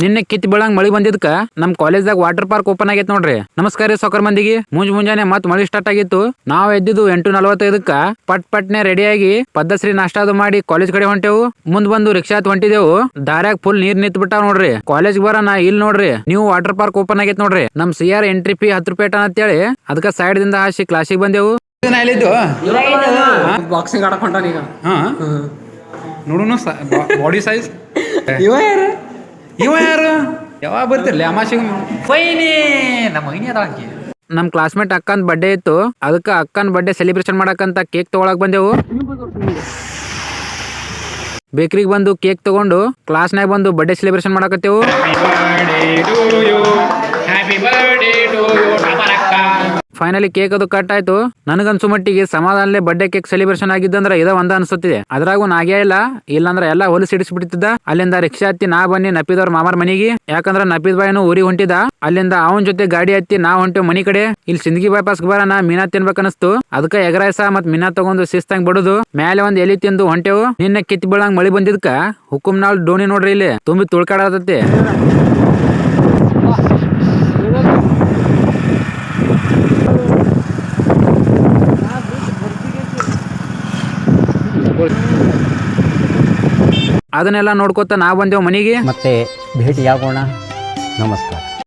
ನಿನ್ನೆ ಕಿತ್ ಬೀಳಂಗ್ ಮಳಿ ಬಂದಿದ್ಕ ನಮ್ ಕಾಲೇಜ್ದಾಗ ವಾಟರ್ ಪಾರ್ಕ್ ಓಪನ್ ಆಗೈತ್ ನೋಡ್ರಿ. ನಮಸ್ಕಾರ ರೀ ಸೊಕರ್ ಮಂದಿಗೆ. ಮುಂಜ್ ಮುಂಜಾನೆ ಮತ್ ಮಳಿ ಸ್ಟಾರ್ಟ್ ಆಗಿತ್ತು. ನಾವ್ ಎದ್ದಿದ್ದು ಎಂಟು ನಲವತ್ತೈದಕ್ಕ. ಪಟ್ ಪಟ್ನೆ ರೆಡಿಯಾಗಿ ಪದ್ದಶ್ರೀ ನಾಷ್ಟಾ ಅದು ಮಾಡಿ ಕಾಲೇಜ್ ಕಡೆ ಹೊಂಟೆವು. ಮುಂದ್ ಬಂದು ರಿಕ್ಷಾ ಹತ್ ಹೊಂಟಿದೆವು. ದಾರ್ಯಾಗ ಫುಲ್ ನೀರ್ ನಿಂತ್ ಬಿಟ್ಟಾವ್ ನೋಡ್ರಿ. ಕಾಲೇಜ್ ಬರೋಣ ಇಲ್ಲಿ ನೋಡ್ರಿ. ನೀವು ವಾಟರ್ ಪಾರ್ಕ್ ಓಪನ್ ಆಗೈತ್ ನೋಡ್ರಿ. ನಮ್ ಸಿ ಆರ್ ಎಂಟ್ರಿ ಫೀ ಹತ್ತು ರೂಪಾಯಿ ಅಂತೇಳಿ ಅದಕ್ಕ ಸೈಡ್ ದಿಂದ ಹಾಸಿ ಕ್ಲಾಸಿಗೆ ಬಂದೆವು. ಬಾಕ್ಸಿಂಗ್ ಆಡಕ್ ಹೊಂಟಾನ ಈಗ. ಹಾ? ನೋಡುನು ಬಾಡಿ ಸೈಜ್ ಇವ ಯಾರು? ಇವ ಯಾರು? ಯಾವಾಗ ಬರ್ತಿರ್ಲಿ ಅಮಾಶಿಗೆ ಫೈನಿ ನಮ್ಮ ಮಗನಿ ಅದ ಅಂಕಿ ನಮ್ ಕ್ಲಾಸ್ಮೇಟ್ ಅಕ್ಕನ್ ಬರ್ಡೇ ಇತ್ತು. ಅದಕ್ಕ ಅಕ್ಕನ್ ಬರ್ಡೇ ಸೆಲೆಬ್ರೇಷನ್ ಮಾಡಕಂತ ಕೇಕ್ ತಗೊಳಕ್ ಬಂದೆವು. ಬೇಕ್ರಿಗೆ ಬಂದು ಕೇಕ್ ತಗೊಂಡು ಕ್ಲಾಸ್ನಾಗ ಬಂದು birthday celebration ಮಾಡಕತ್ತೇವು. Happy birthday to you finally cake ಅದು ಕಟ್ ಆಯ್ತು. ನನಗನ್ಸು ಮಟ್ಟಿಗೆ ಸಮಾಧಾನಲೇ ಬರ್ಡೇ ಕೇಕ್ ಸೆಲೆಬ್ರೇಷನ್ ಆಗಿದ್ದಂದ್ರೆ ಇದ ಒಂದ ಅನ್ಸುತ್ತಿದೆ. ಅದ್ರಾಗೂ ನಾಗೇ ಇಲ್ಲ. ಇಲ್ಲಾಂದ್ರೆ ಎಲ್ಲ ಹೊಲಸಿ ಹಿಡಿಸ್ಬಿಡ್ತಿದ್ದ ಅಲ್ಲಿಂದ ರಿಕ್ಷಾ ಹತ್ತಿ ನಾ ಬನ್ನಿ ನಪ್ಪಿದವ್ರ ಮಾಮಾರ್ ಮನಿಗೆ. ಯಾಕಂದ್ರ ನಪ್ಪಿದ ಬಾಯಿನು ಊರಿಗೆ ಹೊಂಟಿದ ಅಲ್ಲಿಂದ ಅವನ್ ಜೊತೆ ಗಾಡಿ ಹತ್ತಿ ನಾ ಹೊಂಟೇವ್ ಮನಿ ಕಡೆ. ಇಲ್ಲಿ ಸಿಂದಗಿ ಬೈಪಾಸ್ ಬರೋಣ ಮೀನಾ ತಿನ್ಬೇಕನ್ನಿಸ್ತು. ಅದಕ್ಕ ಎಗರಾಯ್ಸ ಮತ್ ಮೀನಾ ತಗೊಂಡು ಶಿಸ್ತಂಗ್ ಬಡುದು. ಮೇಲೆ ಒಂದ್ ಎಲಿ ತಿಂದು ಹೊಂಟೆವು. ನಿನ್ನ ಕಿತ್ ಬೀಳಂಗ್ ಮಳಿ ಬಂದಿದ್ಕ. ಹುಕುಮ್ನಾಳ್ ಡೋಣಿ ನೋಡ್ರಿ ಇಲ್ಲಿ. ತುಂಬಿ ತುಳ್ಕಾಡತತಿ. ಅದನ್ನೆಲ್ಲ ನೋಡ್ಕೋತ ನಾ ಬಂದೇವ್ ಮನೆಗೆ. ಮತ್ತೆ ಭೇಟಿ ಆಗೋಣ ನಮಸ್ಕಾರ.